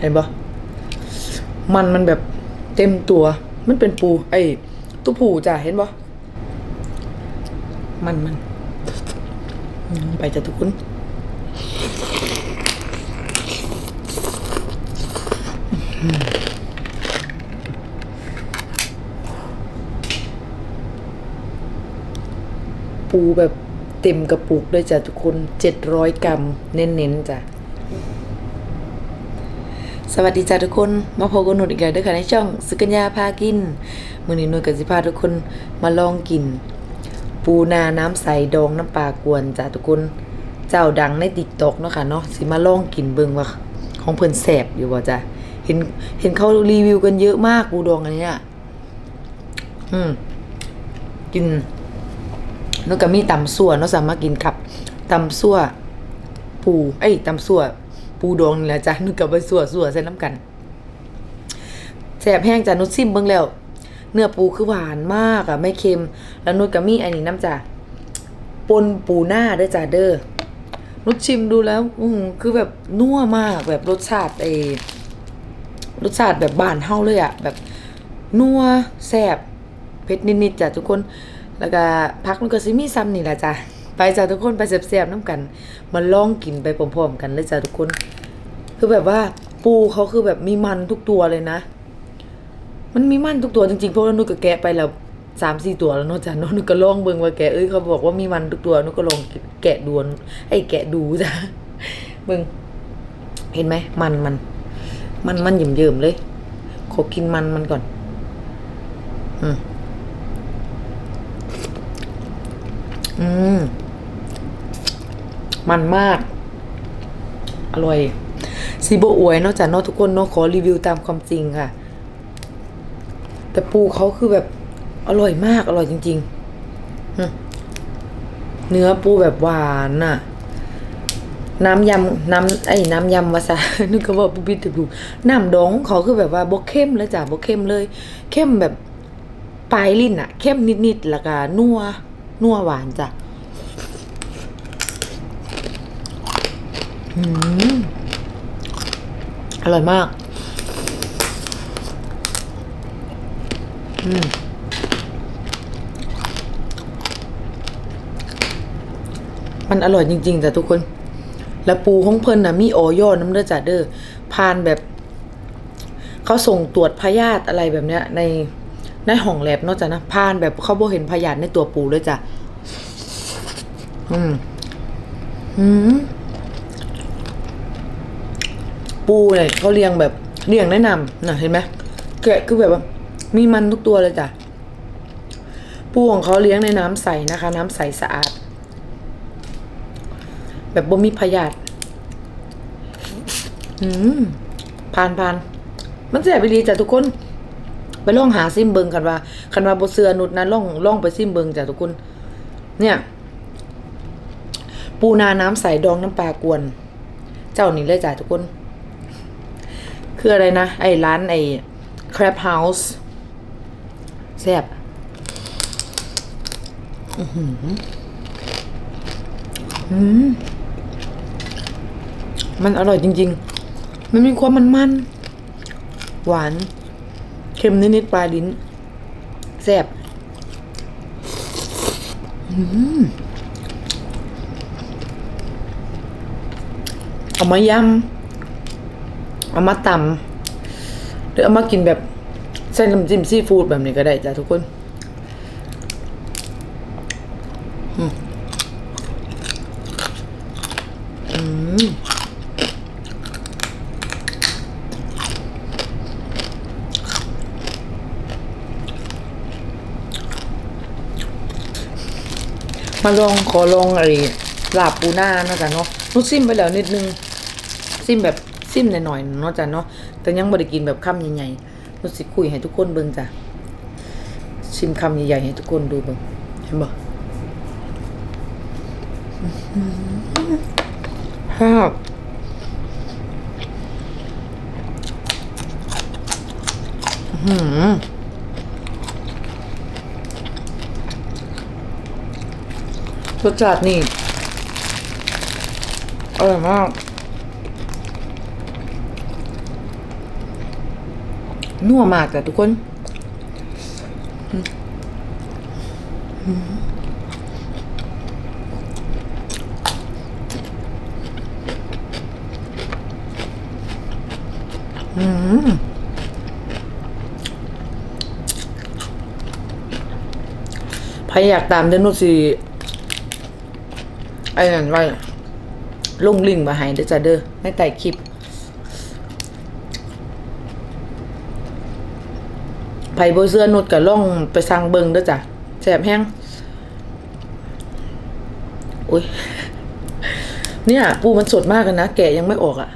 เห็นปะมันมันแบบเต็มตัว มันเป็นปู ไอ้ตู้ผูจ้ะเห็นปะมันมัน ไปจ้ะทุกคนปูแบบเต็มกระปุกด้วยจ้ะทุกคนเจ็ดร้อยกรัม เน้นๆจ้ะ สวัสดีจ้ะทุกคนมาพบกับหนูอีกแล้วด้วยค่ะในช่องสุกัญญาพากินมือนี้หนูกับสิพาทุกคนมาลองกิน ปูนาน้ำใสดองน้ำปลากวนจ้ะทุกคนเจ้าดังในติ๊กตอกเนาะค่ะเนาะสิมาลองกินเบิ่งว่าของเพิ่นแซ่บอยู่บ่จ้ะเห็นเห็นเขารีวิวกันเยอะมากปูดองอันเนี้ยอืมกินนกก็มีตำสั่วเนาะสามารถกินกับตำสั่วปูเอ้ยตำสั่ว ปูดองนี่แหละจ้ะนึกกับไปสั่วสั่วใส่น้ำกันแสบแห้งจ้ะนุชซิมเบิ่งแล้ว เนื้อปูคือหวานมากอะ ไม่เค็ม แล้วนุชก็มีอันนี้น้ำจ้ะปนปูหน้าเด้อจ้ะเด้อนุชชิมดูแล้ว อือคือแบบนัวมากแบบรสชาติเอรสชาติแบบบานเฮาเลยอะ แบบนัวแซ่บเผ็ดนิดๆจ้ะทุกคน แล้วก็พักมันก็สิมีซ้ำนี่แหละจ้ะไปจ้ะทุกคนไปแซ่บๆน้ำกัน มาลองกินไปพร้อมๆกันเลยจ้ะทุกคน คือแบบว่าปูเขาคือแบบมีมันทุกตัวเลยนะ มันมีมันทุกตัวจริงๆเพราะว่านุกก็แกะไปแล้วสามสี่ตัวแล้วนาะจ้ะเนาะนุกก็ลองเบิ่งว่าแกเอ้ยเขาบอกว่ามีมันทุกตัวนุกก็ลองแกะดูไอ้แกะดูจ้ะเบิ่งเห็นไหมมันมัน มันมันเยิ่มๆเลย ขอกินมันมันก่อน อืมอืม มันมาก อร่อย ซีโบอวยนอกจากนอกทุกคนนาะขอรีวิวตามความจริงค่ะ แต่ปูเขาคือแบบอร่อยมากอร่อยจริงๆ เนื้อปูแบบหวานน่ะ น้ำยำน้ำไอ้น้ำยำวาซานึกก็ว่าปูปิดถูกน้ำดองของเขาคือแบบว่าบกเข้มเลยจ้ะบกเข้มเลย เข้มแบบปลายลิ้นอะเข้มนิดๆแล้วก็นัวนัวหวานจ้ะ อืม อร่อยมาก อืมมันอร่อยจริงๆจ้ะทุกคน แล้วปูของเพิ่นนะมีออยอน้ำเด้อจ้ะเด้อผ่านแบบ เขาส่งตรวจพยาธิอะไรแบบเนี้ย ในในห้องแลบนาะจ้ะนะผ่านแบบเขาบ่เห็นพยาธิในตัวปูเลยจ้ะ อืม อืม ปูเนี่ยเขาเลี้ยงแบบเลี้ยงแนะนำนะเห็นไหมแกะคือแบบว่ามีมันทุกตัวเลยจ้ะปูของเขาเลี้ยงในน้ำใสนะคะ น้ำใสสะอาด แบบบ่มีพยาธิอืมผ่านผ่านมันแสบไปดีจ้ะทุกคน ไปล่องหาซิมเบิงกันว่าคันว่าบเสือนุดนะล่องล่องไปซิมเบิงจ้ะทุกคน เนี่ย ปูนาน้ำใสดองน้ำปลากวน เจ้านี้เลยจ้ะทุกคน คืออะไรนะ ไอ้ร้านไอ้ crab house แซ่บอือหืออืมมันอร่อยจริง ๆ มันมีความมันมันๆหวาน เค็มนิดๆปลายลิ้นแซ่บอืมเอามายำ เอามาตำหรือเอามากินแบบเส้นน้ำจิ้มซีฟู้ดแบบนี้ก็ได้จ้ะทุกคนมาลองขอลองไอ้ลาบปูหน้านะจ้ะเนาะนุชซิมไปแล้วนิดนึง ซิมแบบ ซิมหน่อยๆเนาะจ้ะเนาะแต่ยังบ่ได้กินแบบคำใหญ่ๆนุสิคุยให้ทุกคนเบิ่งจ้ะชิมคำใหญ่ๆให้ทุกคนดูเบิ่งเห็นบ่ฮาบอื้อหือรสชาตินี่อร่อยมาก นัวมากจ้ะทุกคนอืมใครอยากตามเดนุสิไอ้นั่นไว้ลงลิงก์มาให้เด้อจ้ะเด้อในใต้คลิป ไผบ่เสื้อนุดก็ล่องไปสั่งเบิงด้อจ้ะแซ่บแฮงอุ้ยเนี่ย ปูมันสดมากเลยนะ แกะยังไม่ออกอะ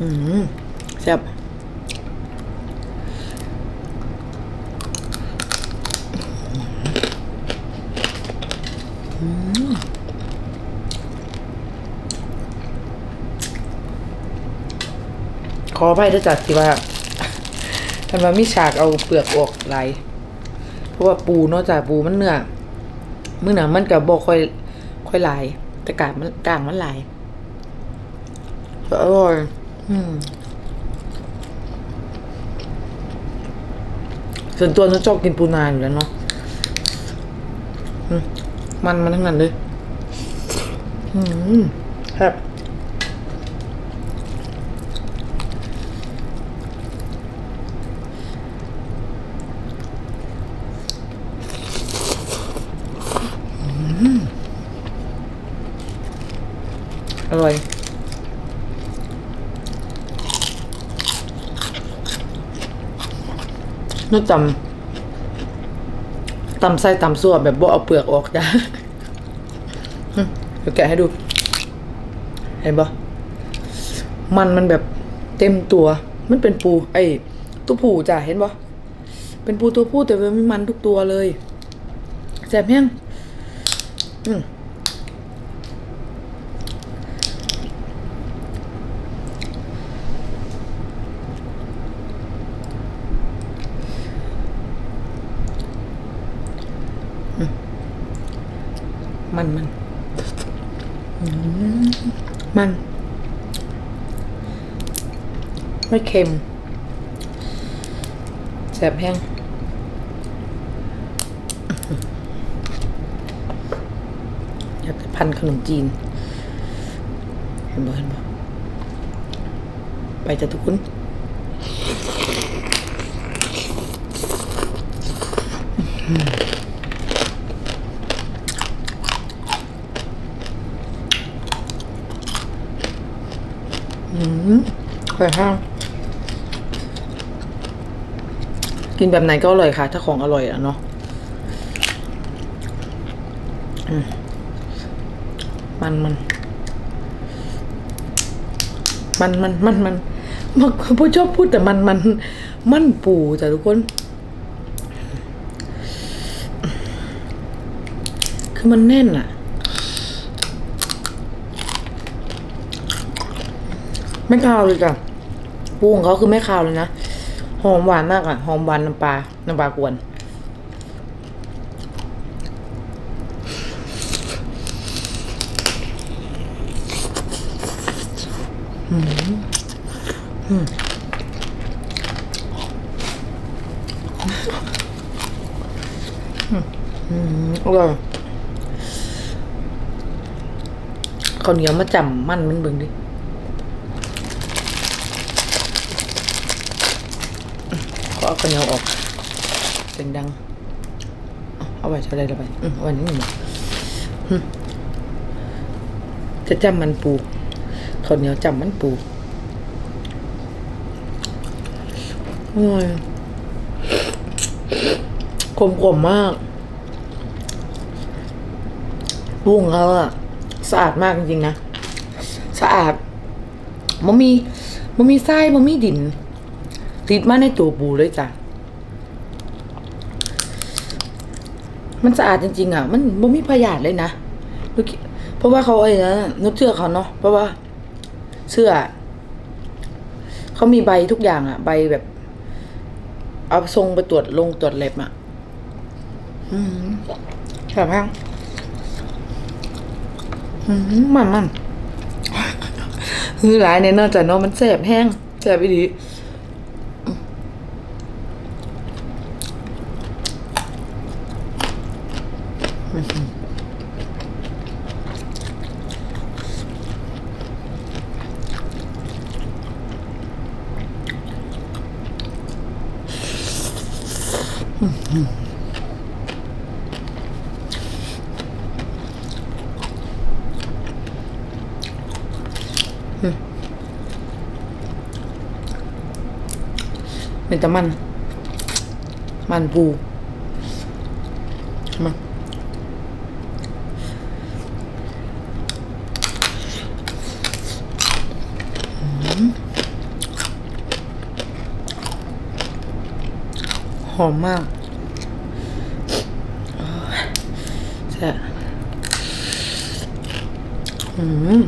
อืมแซ่บขออภัยด้วยจ้ะที่ว่า มันว่ามีฉากเอาเปลือกออกหลายเพราะว่าปูเนอกจากปูมันเนื้อมื้อหนังมันก็บ่ค่อยค่อยหลายแต่กากมันกลางมันหลายอร่อยอืมส่วนตัวฉันชอบกินปูนาอยู่แล้วเนาะอืมมันมันทั้งนั้นเลย อืมครับ อร่อย นึกตำตำไส้ตำซั่วแบบบ่เอาเปลือกออกจ้ะเดี๋ยวแกะให้ดู เห็นปะมันมันแบบเต็มตัว มันเป็นปู ไอ้ตัวผูจ้ะเห็นปะเป็นปูตัวผู้แต่ว่ามีมันทุกตัวเลยแซ่บยังอืม มันมันมัน ไม่เค็มแสบแห้งอยากจะพันขนมจีน เห็นบ่เห็นบ่ไปจะทุกคนอืม อร่อยห้างกินแบบไหนก็อร่อยค่ะ ถ้าของอร่อยอะเนาะมมันมัน มันมันมันมันมันผู้ชอบพูดแต่มันมัน มันปูจ้ะทุกคน คือมันแน่นอะ ไม่คาวเลยจ้ะปูของเขาคือไม่คาวเลยนะ หอมหวานมากอะ หอมหวานน้ำปลา น้ำปลากวน อืมอร่อยข้าวเหนียวมาจ่ำมันมันเบิ่งดิ ก็เอา ข้าวเหนียวออกเสียงดัง เอาไว้ใช้ได้แล้วไปอืมเอาไว้นี่หนึ่งจะจำมันปูข้าวเหนียวจำมันปูอร่อยขมๆมมากปูของเขาอะสะอาดมากจริงๆนะ สะอาดมันมีมันมีไส้มันมีดิน ติดมาในตัวปูเลยจ้ะ มันสะอาดจริงๆอะ มันบ่มีพยาธิเลยนะเพราะว่าเขาไอ้นะนุกเชื่อเขาเนาะเพราะว่าเชื่อเขามีใบทุกอย่างอะ ใบแบบ เอาทรงไปตรวจลงตรวจเล็บอะ อืมแซ่บแห้งอืมมันมันคือหลายในเนอกจากเนาะมันแสบแห้งแสบไปดี อ เป็นแต่มัน มันปูมาอืม หอมมากโอ้ยแซ่บอืม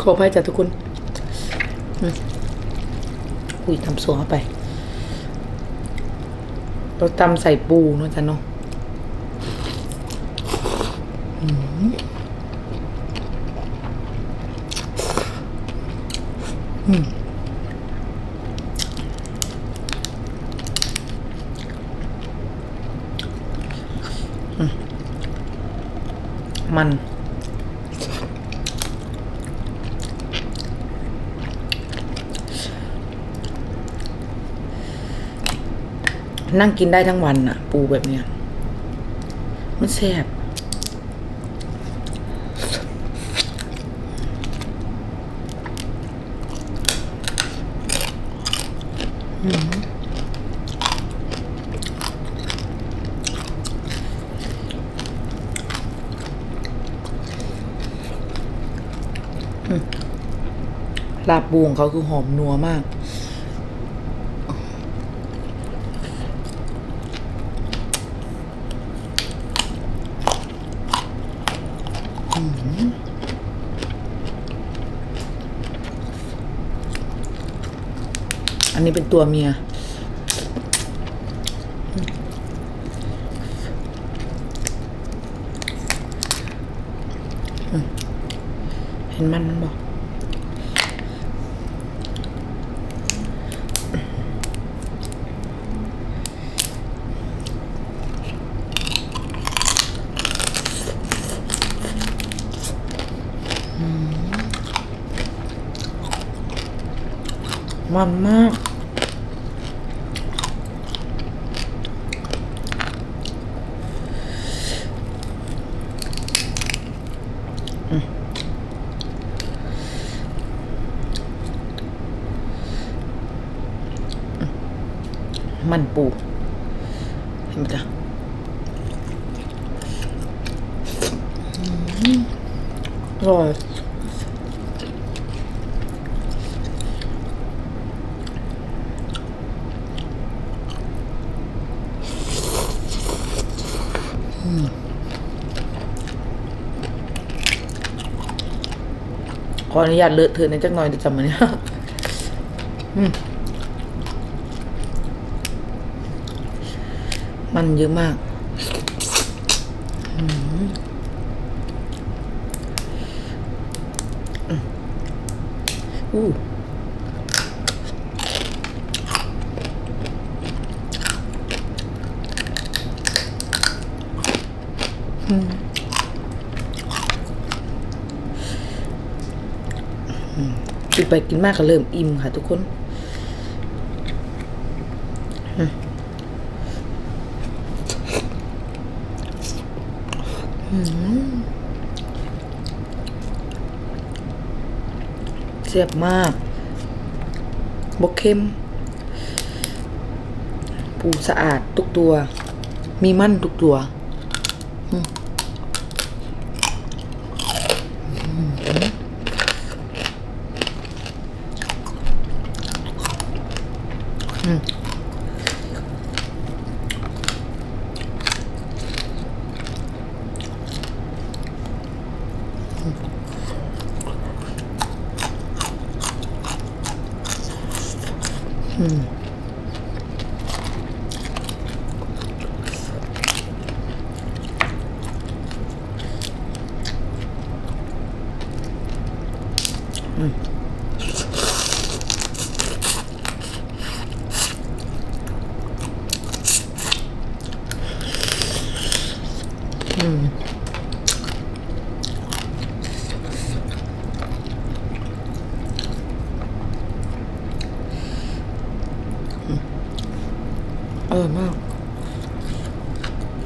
ขออภัยจ้ะทุกคน อุ้ยทำสัวเข้าไป ราตำใส่ปูเนาะจ้ะเนาะอืมมัน นั่งกินได้ทั้งวันอะปูแบบเนี้ย มันแซ่บลาบปูของเขาคือหอมนัวมาก อันนี้เป็นตัวเมีย เห็นมันมันบอก มันมาก มันปูเห็นไหมจ๊ะอร่อย ขออนุญาตเลอะเทอะในอยจักหน่อยจะจำมันเนี่ยมันเยอะมากอู้ม กินไปกินมากก็เริ่มอิ่มค่ะทุกคนเสียบมากบกเข้ม ปูสะอาดทุกตัว มีมั่นทุกตัว อืม อื อืมอร่อยมาก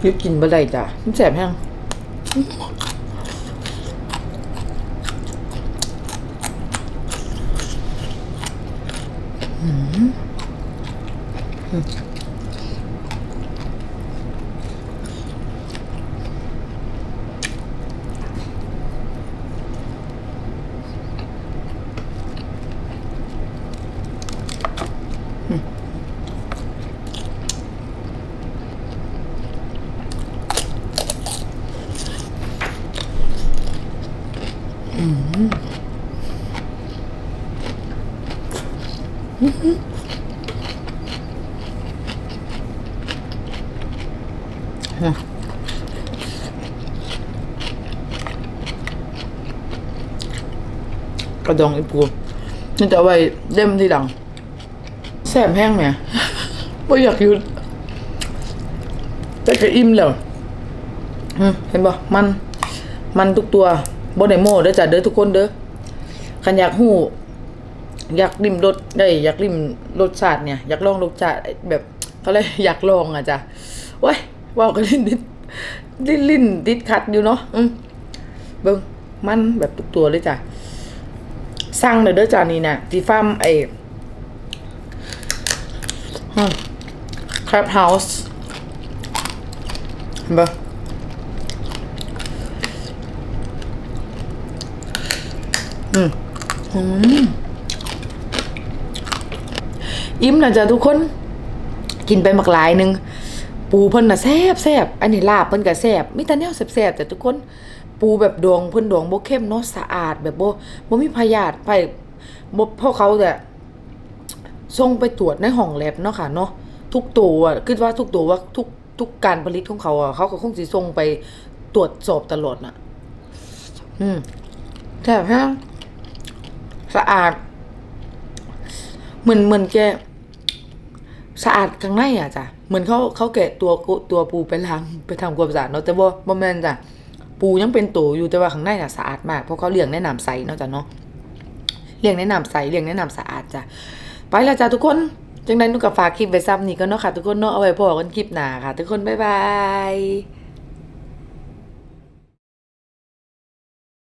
ยุดกินบะไดจ้ะมันแสบแห้งอืม กระดองไอ้ปูนี่จะเอาไว้เล่มทีหลังแสบแห้งไหมไม่อยากหยุดแต่ก็อิ่มแล้วเห็นบ่มัน มันทุกตัวบ่ไดโม่เด้อจ้ะเด้อทุกคนเด้อคันอยากหู้ อยากริมรสได้อยากริมรสชาติเนี่ย อยากลองรสชาติแบบเขาเลยอยากลองอะจ้ะโอ้ยว่ากันลิ้นดิดลิ้นลิ้นดิดคัดอยู่เนาะอืมเบิ่งมันแบบทุกตัวเลยจ้ะ สั่งเลยเด้อจานี่นะที่ฟาร์มไอ้คราบเฮาส์เห็นปะอืมอืมอิ่มนะจ้ะทุกคน กินไปหมักหลายหนึง ปูเพิ่นน่ะแซ่บแซ่บอันนี้ลาบเพิ่นก็แซ่บมีแต่แนวแซ่บๆแต่ทุกคน ปูแบบดองเพิ่นดองบ่เข้มเนาะสะอาดแบบบ่บ่มีพยาธิไปบ่พราะเขาแต่ส่งไปตรวจในห้องแลบเนาะค่ะเนาะทุกตัวคิดว่าทุกตัวว่าทุกทุกการผลิตของเขาอะเขาก็คงสิส่งไปตรวจสอบตลอดน่ะ อืมแซ่บฮะสะอาด เหมือนเหมือนแกสะอาดข้างในอะจ้ะเหมือนเขาเขาแกะตัวตัวปูไปล้างไปทำความสะอาดเนาะแต่ว่าบ่แม่นจ้ะ ปูยังเป็นตัวอยู่แต่ว่าข้างในน่ะสะอาดมากเพราะเขาเลี้ยงในน้ำใสเนาะจ้ะเนาะเลี้ยงในน้ำใสเลี้ยงในน้ำสะอาดจ้ะไปแล้วจ้ะทุกคนจังนั้นนุก็ฝากคลิปไว้ซ้ำนี่ก็เนาะค่ะทุกคนเนาะเอาไว้พอกันคลิปหน้าค่ะ ทุกคนบ๊ายบาย